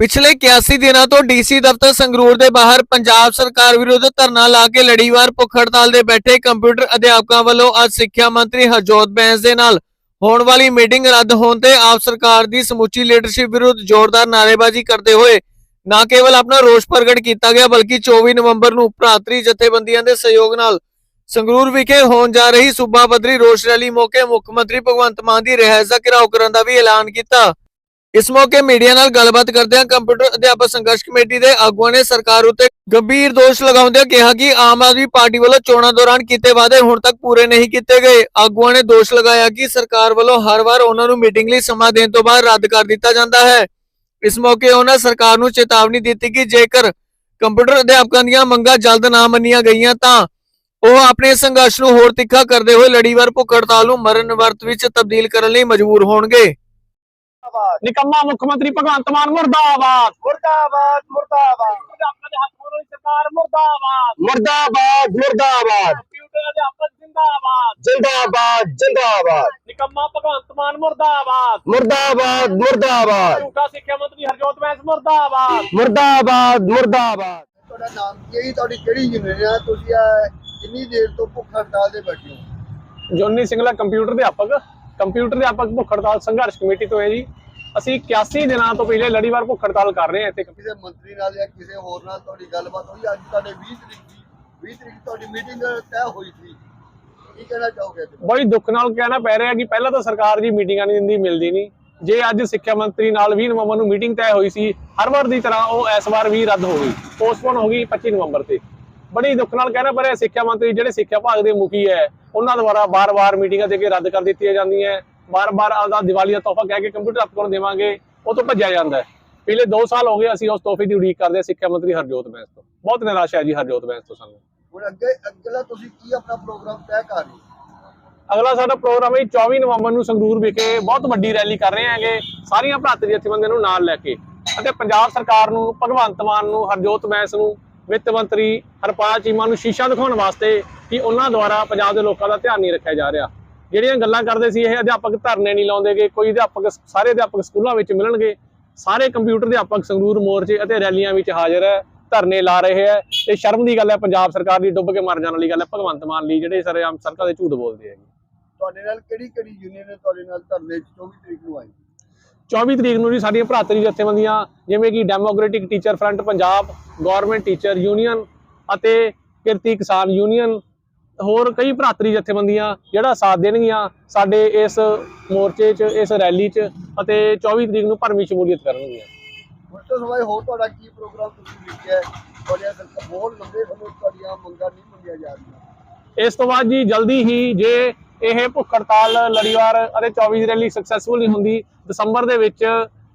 ਪਿਛਲੇ 81 ਦਿਨਾਂ ਤੋਂ ਡੀਸੀ ਦਫ਼ਤਰ ਸੰਗਰੂਰ ਦੇ ਬਾਹਰ ਪੰਜਾਬ ਸਰਕਾਰ ਵਿਰੁੱਧ ਧਰਨਾ ਲਾ ਕੇ ਲੜੀਵਾਰ ਭੁੱਖ ਹੜਤਾਲ ਦੇ ਬੈਠੇ ਕੰਪਿਊਟਰ ਅਧਿਆਪਕਾਂ ਵੱਲੋਂ ਅੱਜ ਸਿੱਖਿਆ ਮੰਤਰੀ ਹਰਜੋਤ ਬੈਂਸ ਦੇ ਨਾਲ ਹੋਣ ਵਾਲੀ ਮੀਟਿੰਗ ਰੱਦ ਹੋਣ ਤੇ ਆਪ ਸਰਕਾਰ ਦੀ ਸਮੁੱਚੀ ਲੀਡਰਸ਼ਿਪ ਵਿਰੁੱਧ ਜ਼ੋਰਦਾਰ ਨਾਅਰੇਬਾਜ਼ੀ ਕਰਦੇ ਹੋਏ ਨਾ ਕੇਵਲ ਆਪਣਾ ਰੋਸ ਪ੍ਰਗਟ ਕੀਤਾ ਗਿਆ, ਬਲਕਿ 24 ਨਵੰਬਰ ਨੂੰ ਭਰਾਤਰੀ ਜਥੇਬੰਦੀਆਂ ਦੇ ਸਹਿਯੋਗ ਨਾਲ ਸੰਗਰੂਰ ਵਿਖੇ ਹੋਣ ਜਾ ਰਹੀ ਸੂਬਾ ਪੱਧਰੀ ਰੋਸ ਰੈਲੀ ਮੌਕੇ ਮੁੱਖ ਮੰਤਰੀ ਭਗਵੰਤ ਮਾਨ ਦੀ ਰਿਹਾਇਸ਼ ਦਾ ਘਿਰਾਓ ਕਰਨ ਦਾ ਵੀ ਐਲਾਨ ਕੀਤਾ। ਇਸ ਮੌਕੇ ਮੀਡੀਆ ਨਾਲ ਗੱਲਬਾਤ ਕਰਦਿਆਂ ਕੰਪਿਊਟਰ ਅਧਿਆਪਕ ਸੰਘਰਸ਼ ਕਮੇਟੀ ਦੇ ਆਗੂਆਂ ਨੇ ਸਰਕਾਰ ਉੱਤੇ ਗੰਭੀਰ ਦੋਸ਼ ਲਗਾਉਂਦਿਆਂ ਕਿਹਾ ਕਿ ਆਮ ਆਦਮੀ ਪਾਰਟੀ ਵੱਲੋਂ ਚੋਣਾਂ ਦੌਰਾਨ ਕੀਤੇ ਵਾਅਦੇ ਹੁਣ ਤੱਕ ਪੂਰੇ ਨਹੀਂ ਕੀਤੇ ਗਏ। ਆਗੂਆਂ ਨੇ ਦੋਸ਼ ਲਗਾਇਆ ਕਿ ਸਰਕਾਰ ਵੱਲੋਂ ਹਰ ਵਾਰ ਉਹਨਾਂ ਨੂੰ ਮੀਟਿੰਗ ਲਈ ਸਮਾਂ ਦੇਣ ਤੋਂ ਬਾਅਦ ਰੱਦ ਕਰ ਦਿੱਤਾ ਜਾਂਦਾ ਹੈ। ਇਸ ਮੌਕੇ ਉਹਨਾਂ ਸਰਕਾਰ ਨੂੰ ਚੇਤਾਵਨੀ ਦਿੱਤੀ ਕਿ ਜੇਕਰ ਕੰਪਿਊਟਰ ਅਧਿਆਪਕਾਂ ਦੀਆਂ ਮੰਗਾਂ ਜਲਦ ਨਾ ਮੰਨੀਆਂ ਗਈਆਂ ਤਾਂ ਉਹ ਆਪਣੇ ਸੰਘਰਸ਼ ਨੂੰ ਹੋਰ ਤਿੱਖਾ ਕਰਦੇ ਹੋਏ ਲੜੀਵਾਰ ਭੁੱਖ ਹੜਤਾਲ ਨੂੰ ਮਰਨ ਵਰਤ ਵਿੱਚ ਤਬਦੀਲ ਕਰਨ ਲਈ ਮਜਬੂਰ ਹੋਣਗੇ। ਨਿਕੰਮਾ ਮੁੱਖ ਮੰਤਰੀ ਭਗਵੰਤ ਮਾਨ ਮੁਰਦਾਬਾਦ। ਮੁਰਦਾਬਾਦ ਮੁਰਦਾਬਾਦ। ਅਧਿਆਪਕਾਂ ਦੇ ਹੱਥ ਵਾਲੀ ਸਰਕਾਰ ਮੁਰਦਾਬਾਦ। ਮੁਰਦਾਬਾਦ ਮੁਰਦਾਬਾਦ। ਕੰਪਿਊਟਰ ਅਧਿਆਪਕ ਜਿੰਦਾਬਾਦ। ਜਿੰਦਾਬਾਦ ਜਿੰਦਾਬਾਦ। ਨਿਕੰਮਾ ਭਗਵੰਤ ਮਾਨ ਮੁਰਦਾਬਾਦ। ਮੁਰਦਾਬਾਦ ਮੁਰਦਾਬਾਦ। ਝੂਠਾ ਸਿੱਖਿਆ ਮੰਤਰੀ ਹਰਜੋਤ ਬੈਂਸ ਮੁਰਦਾਬਾਦ। ਮੁਰਦਾਬਾਦ ਮੁਰਦਾਬਾਦ। ਤੁਹਾਡਾ ਨਾਮ ਕੀ ਹੈ? ਤੁਹਾਡੀ ਕਿਹੜੀ ਯੂਨੀਅਨ ਹੈ ਤੁਸੀਂ ਇਹ ਕਿੰਨੀ ਦੇਰ ਤੋਂ ਭੁੱਖ ਹੜਤਾਲ ਤੇ ਬੈਠੇ ਹੋ? ਜੋਨੀ ਸਿੰਘਲਾ ਕੰਪਿਊਟਰ ਅਧਿਆਪਕ। ਕੰਪਿਊਟਰ ਅਧਿਆਪਕ ਭੁੱਖ ਹੜਤਾਲ ਸੰਘਰਸ਼ ਕਮੇਟੀ ਤੋਂ ਹੈ ਜੀ। ਅਸੀਂ 81 ਦਿਨਾਂ ਤੋਂ ਪਹਿਲੇ ਲੜੀਵਾਰ ਭੁੱਖ ਹੜਤਾਲ ਕਰ ਰਹੇ ਹਾਂ ਇੱਥੇ। ਕਿਸੇ ਮੰਤਰੀ ਨਾਲ ਜਾਂ ਕਿਸੇ ਹੋਰ ਨਾਲ ਤੁਹਾਡੀ ਗੱਲਬਾਤ ਹੋਈ? ਅੱਜ ਤੁਹਾਡੇ 20 ਤਰੀਕ ਦੀ 20 ਤਰੀਕ ਤੁਹਾਡੀ ਮੀਟਿੰਗ ਤੈਅ ਹੋਈ ਸੀ। ਕੀ ਕਹਿਣਾ ਚਾਹੋਗੇ? ਬੜੀ ਦੁੱਖ ਨਾਲ ਕਹਿਣਾ ਪੈ ਰਿਹਾ ਕਿ ਪਹਿਲਾਂ ਤਾਂ ਸਰਕਾਰ ਜੀ ਮੀਟਿੰਗਾਂ ਨਹੀਂ ਦਿੰਦੀ ਮਿਲਦੀ ਨਹੀਂ। ਜੇ ਅੱਜ ਸਿੱਖਿਆ ਮੰਤਰੀ ਨਾਲ 20 ਨਵੰਬਰ ਨੂੰ ਮੀਟਿੰਗ ਤੈਅ ਹੋਈ ਸੀ ਹਰ ਵਾਰ ਦੀ ਤਰ੍ਹਾਂ ਉਹ ਇਸ ਵਾਰ ਵੀ ਰੱਦ ਹੋ ਗਈ। ਪੋਸਟਪੋਨ ਹੋ ਗਈ 25 ਨਵੰਬਰ ਤੇ। ਬੜੀ ਦੁੱਖ ਨਾਲ ਕਹਿਣਾ ਪੈ ਰਿਹਾ ਸਿੱਖਿਆ ਮੰਤਰੀ ਜਿਹੜੇ ਸਿੱਖਿਆ ਭਾਗ ਦੇ ਮੁਖੀ ਹੈ ਉਹਨਾਂ ਦੁਆਰਾ ਬਾਰ-ਬਾਰ ਮੀਟਿੰਗਾਂ ਦੇ ਕੇ ਰੱਦ ਕਰ ਦਿੱਤੀਆਂ ਜਾਂਦੀਆਂ ਬਾਰ-ਬਾਰ ਆਪਦਾ ਦੀਵਾਲੀ ਦਾ ਤੋਹਫਾ ਕਹਿ ਕੇ ਕੰਪਿਊਟਰ ਆਪਕੋ ਨੂੰ ਦੇਵਾਂਗੇ ਉਹ ਤੋਂ ਭੱਜਿਆ ਜਾਂਦਾ ਹੈ। ਪਿਛਲੇ 2 ਸਾਲ ਹੋ ਗਏ ਅਸੀਂ ਉਸ ਤੋਹਫੇ ਦੀ ਉਡੀਕ ਕਰਦੇ ਸਿੱਖਿਆ ਮੰਤਰੀ ਹਰਜੋਤ ਬੈਂਸ ਤੋਂ। ਬਹੁਤ ਨਿਰਾਸ਼ਾ ਹੈ ਜੀ ਹਰਜੋਤ ਬੈਂਸ ਤੋਂ ਸਾਨੂੰ। ਹੁਣ ਅੱਗੇ ਅਗਲਾ ਤੁਸੀਂ ਕੀ ਆਪਣਾ ਪ੍ਰੋਗਰਾਮ ਤੈਅ ਕਰ ਰਹੇ ਹੋ? ਅਗਲਾ ਸਾਡਾ ਪ੍ਰੋਗਰਾਮ ਹੈ ਜੀ 24 ਨਵੰਬਰ ਨੂੰ ਸੰਗਰੂਰ ਵਿਖੇ ਬਹੁਤ ਵੱਡੀ ਰੈਲੀ ਕਰ ਰਹੇ ਹਾਂਗੇ ਸਾਰੀਆਂ ਭਰਾਤਰੀ ਜਥੇਬੰਦੀਆਂ ਨੂੰ ਨਾਲ ਲੈ ਕੇ। ਅਤੇ ਪੰਜਾਬ ਸਰਕਾਰ ਨੂੰ ਭਗਵੰਤ ਮਾਨ ਨੂੰ ਹਰਜੋਤ ਬੈਂਸ ਨੂੰ ਵਿੱਤ ਮੰਤਰੀ ਹਰਪਾਲ ਚੀਮਾ ਨੂੰ ਸ਼ੀਸ਼ਾ ਦਿਖਾਉਣ ਵਾਸਤੇ ਕਿ ਉਹਨਾਂ ਦੁਆਰਾ ਪੰਜਾਬ ਦੇ ਲੋਕਾਂ ਦਾ ਧਿਆਨ ਨਹੀਂ ਰੱਖਿਆ ਜਾ ਰਿਹਾ। ਜਿਹੜੀਆਂ ਗੱਲਾਂ ਕਰਦੇ ਸੀ, ਇਹ ਅਧਿਆਪਕ ਧਰਨੇ ਨਹੀਂ ਲਾਉਂਦੇਗੇ ਕੋਈ ਅਧਿਆਪਕ ਸਾਰੇ ਅਧਿਆਪਕ ਸਕੂਲਾਂ ਵਿੱਚ ਮਿਲਣਗੇ। ਸਾਰੇ ਕੰਪਿਊਟਰ ਅਧਿਆਪਕ ਸੰਗਰੂਰ ਮੋਰਚੇ ਅਤੇ ਰੈਲੀਆਂ ਵਿੱਚ ਹਾਜ਼ਰ ਹੈ, ਧਰਨੇ ਲਾ ਰਹੇ ਹੈ। ਤੇ ਸ਼ਰਮ ਦੀ ਗੱਲ ਹੈ, ਪੰਜਾਬ ਸਰਕਾਰ ਦੀ ਡੁੱਬ ਕੇ ਮਰ ਜਾਣ ਵਾਲੀ ਗੱਲ ਹੈ, ਭਗਵੰਤ ਮਾਨ ਲਈ ਜਿਹੜੇ ਸਰਕਾਰ ਦੇ ਝੂਠ ਬੋਲਦੇ ਹੈਗੇ। ਤੁਹਾਡੇ ਨਾਲ ਕਿਹੜੀ ਕਿਹੜੀ ਯੂਨੀਅਨ ਨੇ ਤੁਹਾਡੇ ਨਾਲ ਧਰਨੇ 24 ਤਰੀਕ ਨੂੰ ਆਈ 24 ਤਰੀਕ ਨੂੰ ਜੀ ਸਾਡੀਆਂ ਭਰਾਤਰੀ ਜਥੇਬੰਦੀਆਂ ਜਿਵੇਂ ਕਿ democratic teacher front Punjab government teacher union ਅਤੇ ਕਿਰਤੀ ਕਿਸਾਨ ਯੂਨੀਅਨ ਹੋਰ ਕਈ ਭਰਾਤਰੀ ਜਥੇਬੰਦੀਆਂ ਜਿਹੜਾ ਸਾਥ ਦੇਣਗੀਆਂ ਸਾਡੇ ਇਸ ਮੋਰਚੇ 'ਚ ਇਸ ਰੈਲੀ 'ਚ ਅਤੇ 24 ਤਰੀਕ ਨੂੰ ਭਰਮੀ ਸ਼ਮੂਲੀਅਤ ਕਰਨਗੀਆਂ। ਉਸ ਤੋਂ ਸਿਵਾਏ ਹੋਰ ਤੁਹਾਡਾ ਕੀ ਪ੍ਰੋਗਰਾਮ ਤੁਸੀਂ ਲਿਖਿਆ ਹੈ? ਤੁਹਾਡੀਆਂ ਸਰਕਾਰ ਬਹੁਤ ਲੰਬੇ ਸਮੇਂ ਤੋਂ ਤੁਹਾਡੀਆਂ ਮੰਗਾਂ ਨਹੀਂ ਮੰਗੀਆਂ ਜਾ ਰਹੀਆਂ। ਇਸ ਤੋਂ ਬਾਅਦ ਜੀ ਜਲਦੀ ਹੀ ਜੇ ਇਹ ਭੁੱਖ ਹੜਤਾਲ ਲੜੀਵਾਰ ਅਤੇ 24 ਦੀ ਰੈਲੀ ਸਕਸੈਸਫੁਲ ਨਹੀਂ ਹੁੰਦੀ। ਦਸੰਬਰ ਦੇ ਵਿੱਚ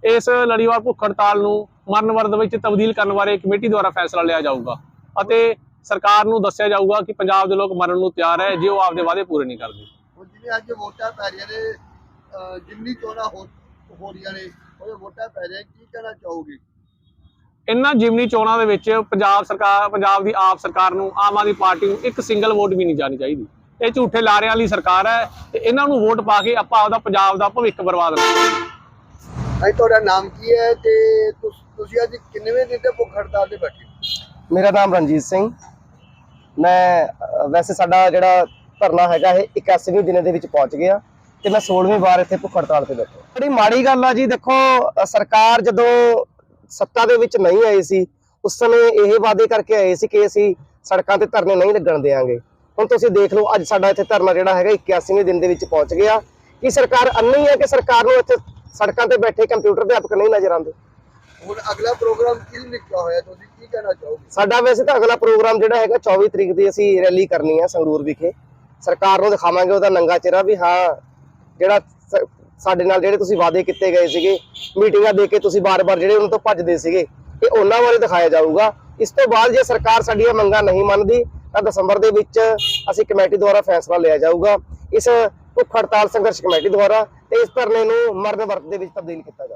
ਇਸ ਲੜੀਵਾਰ ਭੁੱਖ ਹੜਤਾਲ ਨੂੰ ਮਰਨ ਵਰਦ ਵਿੱਚ ਤਬਦੀਲ ਕਰਨ ਬਾਰੇ ਕਮੇਟੀ ਦੁਆਰਾ ਫੈਸਲਾ ਲਿਆ ਜਾਊਗਾ ਅਤੇ ਸਰਕਾਰ ਨੂੰ ਦੱਸਿਆ ਜਾਊਗਾ ਕਿ ਪੰਜਾਬ ਦੇ ਲੋਕ ਮਰਨ ਨੂੰ ਤਿਆਰ ਹੈ ਜੇ ਉਹ ਆਪਦੇ ਵਾਅਦੇ ਪੂਰੇ ਨਹੀਂ ਕਰਦੇ। ਜਿਵੇਂ ਅੱਜ ਵੋਟਾਂ ਪੈ ਰਹੀਆਂ ਨੇ ਅਹ ਜਿੰਨੀ ਚੋਣਾਂ ਹੋ ਹੋ ਰਹੀਆਂ ਨੇ ਉਹ ਵੋਟਾਂ ਪੈ ਰਹੀਆਂ ਕੀ ਕਹਿਣਾ ਚਾਹੋਗੇ? ਇਹਨਾਂ ਜਿਮਨੀ ਚੋਣਾਂ ਦੇ ਵਿੱਚ ਪੰਜਾਬ ਸਰਕਾਰ ਪੰਜਾਬ ਦੀ ਆਪ ਸਰਕਾਰ ਨੂੰ ਆਮ ਆਦਮੀ ਪਾਰਟੀ ਨੂੰ ਇੱਕ ਸਿੰਗਲ ਵੋਟ ਵੀ ਨਹੀਂ ਜਾਣੀ ਚਾਹੀਦੀ। ਇਹ ਝੂਠੇ ਲਾਰਿਆਂ ਵਾਲੀ ਸਰਕਾਰ ਹੈ ਤੇ ਇਹਨਾਂ ਨੂੰ ਵੋਟ ਪਾ ਕੇ ਆਪਾਂ ਆਪਦਾ ਪੰਜਾਬ ਦਾ ਭਵਿੱਖ ਬਰਬਾਦ ਕਰੀਏ ਅੱਜ ਤੁਹਾਡਾ ਨਾਮ ਕੀ ਹੈ ਤੇ ਤੁਸ- ਤੁਸੀਂ ਅੱਜ ਕਿੰਨਵੇਂ ਦਿਨ ਤੇ ਭੁੱਖ ਹੜਤਾਲ ਤੇ ਬੈਠੇ ਹੋ? ਮੇਰਾ ਨਾਮ ਰਣਜੀਤ ਸਿੰਘ। ਮੈਂ ਵੈਸੇ ਸਾਡਾ ਜਿਹੜਾ ਧਰਨਾ ਹੈਗਾ ਇਹ 81ਵੇਂ ਦਿਨ ਦੇ ਵਿੱਚ ਪਹੁੰਚ ਗਿਆ ਤੇ ਮੈਂ 16ਵੀਂ ਵਾਰ ਇੱਥੇ ਭੁੱਖ ਹੜਤਾਲ ਤੇ ਬੈਠਾ। ਬੜੀ ਮਾੜੀ ਗੱਲ ਆ ਜੀ ਦੇਖੋ ਸਰਕਾਰ ਜਦੋਂ ਸੱਤਾ ਦੇ ਵਿੱਚ ਨਹੀਂ ਆਈ ਸੀ ਉਸ ਸਮੇਂ ਇਹ ਵਾਅਦੇ ਕਰਕੇ ਆਏ ਸੀ ਕਿ ਅਸੀਂ ਸੜਕਾਂ ਤੇ ਧਰਨੇ ਨਹੀਂ ਲੱਗਣ ਦੇਵਾਂਗੇ ਹੁਣ ਤੁਸੀਂ ਦੇਖ ਲਓ ਅੱਜ ਸਾਡਾ ਇੱਥੇ ਧਰਨਾ ਜਿਹੜਾ ਹੈਗਾ 81ਵੇਂ ਦਿਨ ਦੇ ਵਿੱਚ ਪਹੁੰਚ ਗਿਆ। ਕਿ ਸਰਕਾਰ ਅੰਨੀ ਹੈ ਕਿ ਸਰਕਾਰ ਨੂੰ ਇੱਥੇ ਸੜਕਾਂ ਤੇ ਬੈਠੇ ਕੰਪਿਊਟਰ ਅਧਿਆਪਕ ਨਹੀਂ ਨਜ਼ਰ ਆਉਂਦੇ? ਹੁਣ ਅਗਲਾ ਪ੍ਰੋਗਰਾਮ ਕੀ ਲਿਖਿਆ ਹੋਇਆ ਤੁਸੀਂ ਕੀ ਕਹਿਣਾ ਚਾਹੋਗੇ? ਸਾਡਾ ਵੈਸੇ ਤਾਂ ਅਗਲਾ ਪ੍ਰੋਗਰਾਮ ਜਿਹੜਾ ਹੈਗਾ 24 ਤਰੀਕ ਦੀ ਅਸੀਂ ਰੈਲੀ ਕਰਨੀ ਹੈ ਸੰਗਰੂਰ ਵਿਖੇ। ਸਰਕਾਰ ਨੂੰ ਦਿਖਾਵਾਂਗੇ ਉਹਦਾ ਨੰਗਾ ਚਿਹਰਾ ਵੀ ਹਾਂ ਜਿਹੜਾ ਸਾਡੇ ਨਾਲ ਜਿਹੜੇ ਤੁਸੀਂ ਵਾਅਦੇ ਕੀਤੇ ਗਏ ਸੀਗੇ ਮੀਟਿੰਗਾਂ ਦੇ ਕੇ ਤੁਸੀਂ ਬਾਰ-ਬਾਰ ਜਿਹੜੇ ਉਹਨਾਂ ਤੋਂ ਭੱਜਦੇ ਸੀਗੇ ਇਹ ਉਹਨਾਂ ਬਾਰੇ ਦਿਖਾਇਆ ਜਾਊਗਾ। ਇਸ ਤੋਂ ਬਾਅਦ ਜੇ ਸਰਕਾਰ ਸਾਡੀਆਂ ਮੰਗਾਂ ਨਹੀਂ ਮੰਨਦੀ ਤਾਂ ਦਸੰਬਰ ਦੇ ਵਿੱਚ ਅਸੀਂ ਕਮੇਟੀ ਦੁਆਰਾ ਫੈਸਲਾ ਲਿਆ ਜਾਊਗਾ। ਇਸ ਭੁੱਖ ਹੜਤਾਲ ਸੰਘਰਸ਼ ਕਮੇਟੀ ਦੁਆਰਾ ਤੇ ਇਸ ਧਰਨੇ ਨੂੰ ਮਰਨ ਵਰਤ ਦੇ ਵਿੱਚ ਤਬਦੀਲ ਕੀਤਾ ਜਾਊਗਾ।